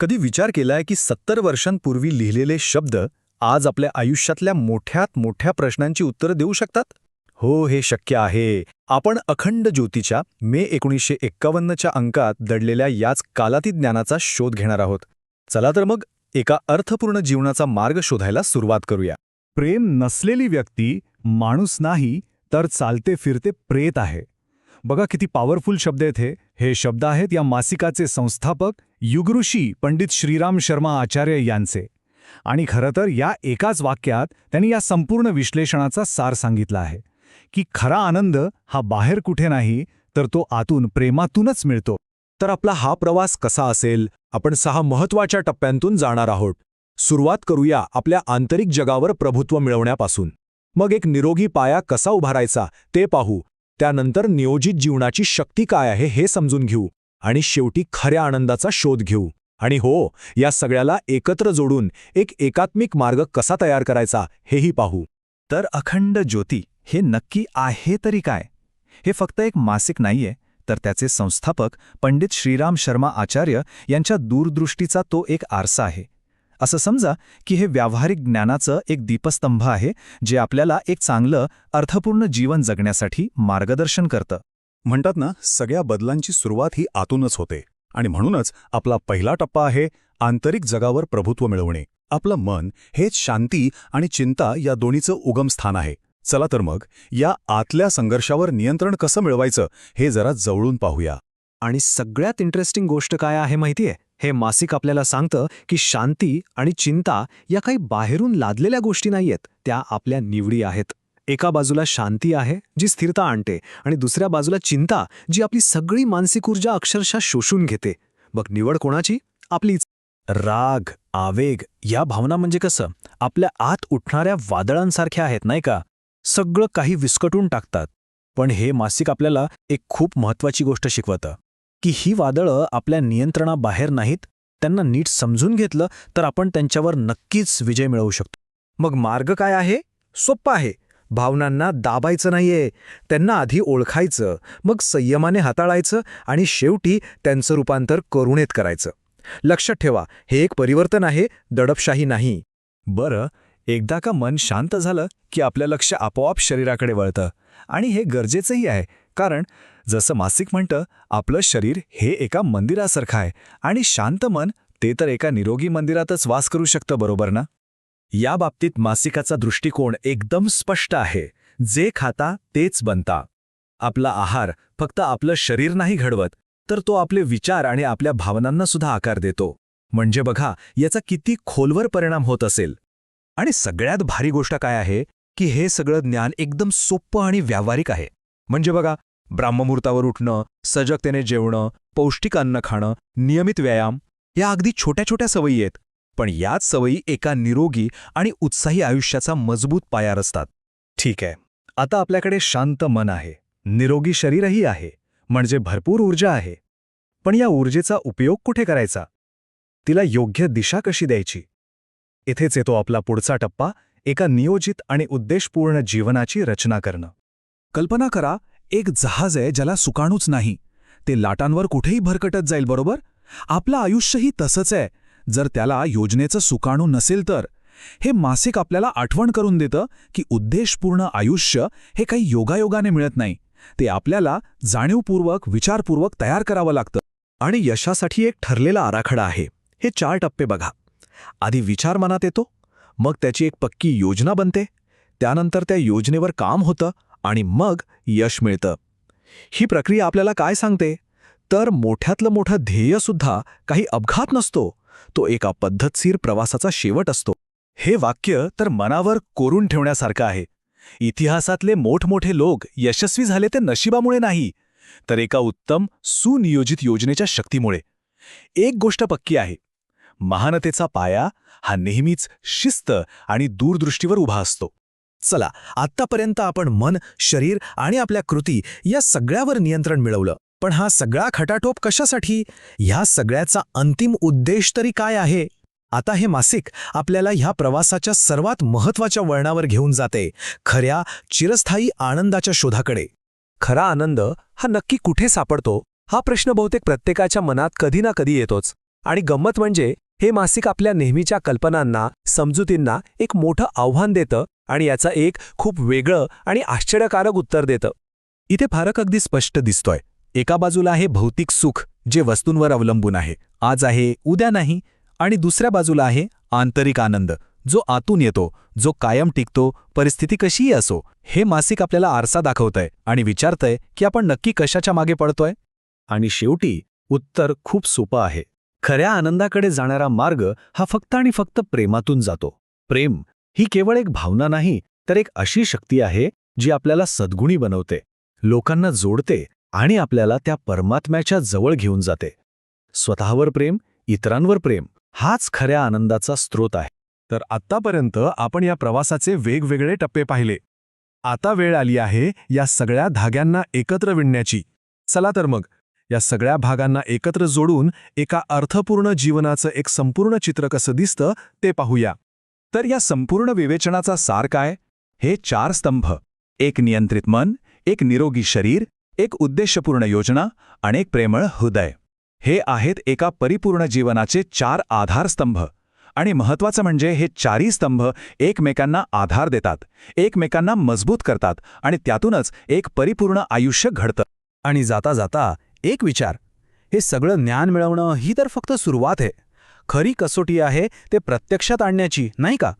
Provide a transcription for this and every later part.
कधी विचार केलाय की सत्तर वर्षांपूर्वी लिहिलेले शब्द आज आपल्या आयुष्यातल्या मोठ्यात मोठ्या प्रश्नांची उत्तरं देऊ शकतात? हो हे शक्य आहे. आपण अखंड ज्योतीच्या मे एकोणीसशे एक्कावन्नच्या अंकात दडलेल्या याच कालातीत ज्ञानाचा शोध घेणार आहोत. चला तर मग एका अर्थपूर्ण जीवनाचा मार्ग शोधायला सुरुवात करूया. प्रेम नसलेली व्यक्ती माणूस नाही तर चालते फिरते प्रेत आहे. बघा किती पॉवरफुल शब्द आहेत हे. हे शब्द आहेत या मासिकाचे संस्थापक युगऋषी पंडित श्रीराम शर्मा आचार्य यांचे. आणि खरं तर या एकाच वाक्यात त्यांनी या संपूर्ण विश्लेषणाचा सार सांगितला आहे. की खरा आनंद हा बाहेर कुठे नाही तर तो आतून प्रेमातूनच मिळतो. तर आपला हा प्रवास कसा असेल? आपण सहा महत्त्वाच्या टप्प्यांतून जाणार आहोत. सुरुवात करूया आपल्या आंतरिक जगावर प्रभुत्व मिळवण्यापासून. मग एक निरोगी पाया कसा उभारायचा ते पाहू. त्यानंतर नियोजित जीवनाची शक्ती काय आहे हे समजून घेऊ आणि शेवटी खऱ्या आनंदाचा शोध घेऊ. आणि हो या सगळ्याला एकत्र जोडून एक एकात्मिक मार्ग कसा तयार करायचा हेही पाहू. तर अखंड ज्योती हे नक्की आहे तरी काय? हे फक्त एक मासिक नाहीये तर त्याचे संस्थापक पंडित श्रीराम शर्मा आचार्य यांच्या दूरदृष्टीचा तो एक आरसा आहे. असं समजा की हे व्यावहारिक ज्ञानाचं एक दीपस्तंभ आहे जे आपल्याला एक चांगलं अर्थपूर्ण जीवन जगण्यासाठी मार्गदर्शन करतं. म्हणतात ना सगळ्या बदलांची सुरुवात ही आतूनच होते. आणि म्हणूनच आपला पहिला टप्पा आहे आंतरिक जगावर प्रभुत्व मिळवणे. आपलं मन हेच शांती आणि चिंता या दोन्हीचं उगमस्थान आहे. चला तर मग या आतल्या संघर्षावर नियंत्रण कसं मिळवायचं हे जरा जवळून पाहूया. आणि सगळ्यात इंटरेस्टिंग गोष्ट काय आहे माहितीये? हे मासिक आपल्याला सांगतं की शांती आणि चिंता या काही बाहेरून लादलेल्या गोष्टी नाहीयेत. त्या आपल्या निवडी आहेत. एका बाजूला शांती आहे जी स्थिरता आणते आणि दुसऱ्या बाजूला चिंता जी आपली सगळी मानसिक ऊर्जा अक्षरशः शोषून घेते. मग निवड कोणाची? आपलीच राग आवेग या भावना म्हणजे कसं? आपल्या आत उठणाऱ्या वादळांसारख्या आहेत नाही का? सगळं काही विस्कटून टाकतात. पण हे मासिक आपल्याला एक खूप महत्वाची गोष्ट शिकवतं. की ही वादळं आपल्या नियंत्रणाबाहेर नाहीत त्यांना नीट समजून घेतलं तर आपण त्यांच्यावर नक्कीच विजय मिळवू शकतो. मग मार्ग काय आहे? सोप्पा आहे. भावनांना दाबायचं नाहीये. त्यांना आधी ओळखायचं मग संयमाने हाताळायचं आणि शेवटी त्यांचं रूपांतर करुणेत करायचं. लक्षात ठेवा हे एक परिवर्तन आहे दडपशाही नाही. बरं एकदा का मन शांत झालं की आपलं लक्ष आपोआप शरीराकडे वळतं. आणि हे गरजेचंही आहे कारण जसं मासिक म्हणतं आपलं शरीर हे एका मंदिरासारखं आहे आणि शांत मन ते तर एका निरोगी मंदिरातच वास करू शकतं बरोबर ना? या बाबतीत मासिकाचा दृष्टिकोन एकदम स्पष्ट आहे. जे खाता तेच बनता. आपला आहार फक्त आपलं शरीर नाही घडवत तर तो आपले विचार आणि आपल्या भावनांना सुद्धा आकार देतो. म्हणजे बघा याचा किती खोलवर परिणाम होत असेल. आणि सगळ्यात भारी गोष्ट काय आहे की हे सगळं ज्ञान एकदम सोपं आणि व्यावहारिक आहे. म्हणजे बघा ब्राह्ममुहूर्तावर उठणं सजगतेने जेवणं पौष्टिक अन्न खाणं नियमित व्यायाम या अगदी छोट्या छोट्या सवयी आहेत. पण याच सवयी एका निरोगी आणि उत्साही आयुष्याचा मजबूत पाया रचतात. ठीक आहे. आता आपल्याकडे शांत मन आहे. निरोगी शरीरही आहे. म्हणजे भरपूर ऊर्जा आहे. पण या ऊर्जेचा उपयोग कुठे करायचा? तिला योग्य दिशा कशी द्यायची? इथेच येतो आपला पुढचा टप्पा एका नियोजित आणि उद्देशपूर्ण जीवनाची रचना करणं. कल्पना करा एक जहाज आहे ज्याला सुकाणूच नाही. ते लाटांवर कुठेही भरकटत जाईल बरोबर? आपलं आयुष्यही तसंच आहे. जर त्याला योजनेचं सुकाणू नसेल तर. हे मासिक आपल्याला आठवण करून देतं की उद्देशपूर्ण आयुष्य हे काही योगायोगाने मिळत नाही. ते आपल्याला जाणीवपूर्वक विचारपूर्वक तयार करावं लागतं. आणि यशासाठी एक ठरलेला आराखडा आहे. हे चार टप्पे बघा. आधी विचार मनात येतो मग त्याची एक पक्की योजना बनते. त्यानंतर त्या योजनेवर काम होतं. आणि मग यश मिळतं. ही प्रक्रिया आपल्याला काय सांगते? तर मोठ्यातलं मोठं ध्येयसुद्धा काही अपघात नसतो. तो एका पद्धतशीर प्रवासाचा शेवट असतो. हे वाक्य तर मनावर कोरून ठेवण्यासारखं आहे. इतिहासातले मोठमोठे लोक यशस्वी झाले ते नशिबामुळे नाही तर एका उत्तम सुनियोजित योजनेच्या शक्तीमुळे. एक गोष्ट पक्की आहे. महानतेचा पाया हा नेहमीच शिस्त आणि दूरदृष्टीवर उभा असतो. चला आत्तापर्यंत आपण मन शरीर आणि आपल्या कृती या सगळ्यावर नियंत्रण मिळवलं. पण हा सगळा खटाटोप कशासाठी? ह्या सगळ्याचा अंतिम उद्देश तरी काय आहे? आता हे मासिक आपल्याला ह्या प्रवासाच्या सर्वात महत्त्वाच्या वळणावर घेऊन जाते खऱ्या चिरस्थायी आनंदाच्या शोधाकडे. खरा आनंद हा नक्की कुठे सापडतो? हा प्रश्न बहुतेक प्रत्येकाच्या मनात कधी ना कधी येतोच. आणि गंमत म्हणजे हे मासिक आपल्या नेहमीच्या कल्पनांना समजुतींना एक मोठं आव्हान देतं आणि याचा एक खूप वेगळं आणि आश्चर्यकारक उत्तर देतं. इथे फरक अगदी स्पष्ट दिसतोय. एका बाजूला आहे भौतिक सुख जे वस्तूंवर अवलंबून आहे. आज आहे उद्या नाही. आणि दुसऱ्या बाजूला आहे आंतरिक आनंद जो आतून येतो जो कायम टिकतो परिस्थिती कशीही असो हे मासिक आपल्याला आरसा दाखवतंय आणि विचारतंय की आपण नक्की कशाच्या मागे पडतोय? आणि शेवटी उत्तर खूप सोपं आहे. खऱ्या आनंदाकडे जाणारा मार्ग हा फक्त आणि फक्त प्रेमातून जातो. प्रेम ही केवळ एक भावना नाही तर एक अशी शक्ती आहे जी आपल्याला सद्गुणी बनवते लोकांना जोडते आणि आपल्याला त्या परमात्म्याच्या जवळ घेऊन जाते. स्वतःवर प्रेम इतरांवर प्रेम हाच खऱ्या आनंदाचा स्रोत आहे. तर आत्तापर्यंत आपण या प्रवासाचे वेगवेगळे टप्पे पाहिले. आता वेळ आली आहे या सगळ्या धाग्यांना एकत्र विणण्याची. चला तर मग या सगळ्या भागांना एकत्र जोडून एका अर्थपूर्ण जीवनाचं एक संपूर्ण चित्र कसं दिसतं ते पाहूया. तर या संपूर्ण विवेचनाचा सार काय? हे चार स्तंभ. एक नियंत्रित मन एक निरोगी शरीर एक उद्देशपूर्ण योजना आणि एक प्रेमळ हृदय. हे आहेत एका परिपूर्ण जीवनाचे चार आधारस्तंभ आणि महत्वाचं म्हणजे हे चारही स्तंभ एकमेकांना आधार देतात एकमेकांना मजबूत करतात आणि त्यातूनच एक परिपूर्ण आयुष्य घडतं. आणि जाता जाता एक विचार. हे सगळं ज्ञान मिळवणं ही तर फक्त सुरुवात आहे. खरी कसोटी आहे ते प्रत्यक्षात आणण्याची नाही का?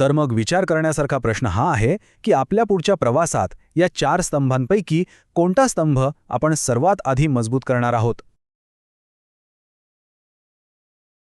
तर मग विचार करण्यासारखा प्रश्न हा आहे की आपल्या पुढच्या प्रवासात या चार स्तंभांपैकी कोणता स्तंभ आपण सर्वात आधी मजबूत करणार आहोत?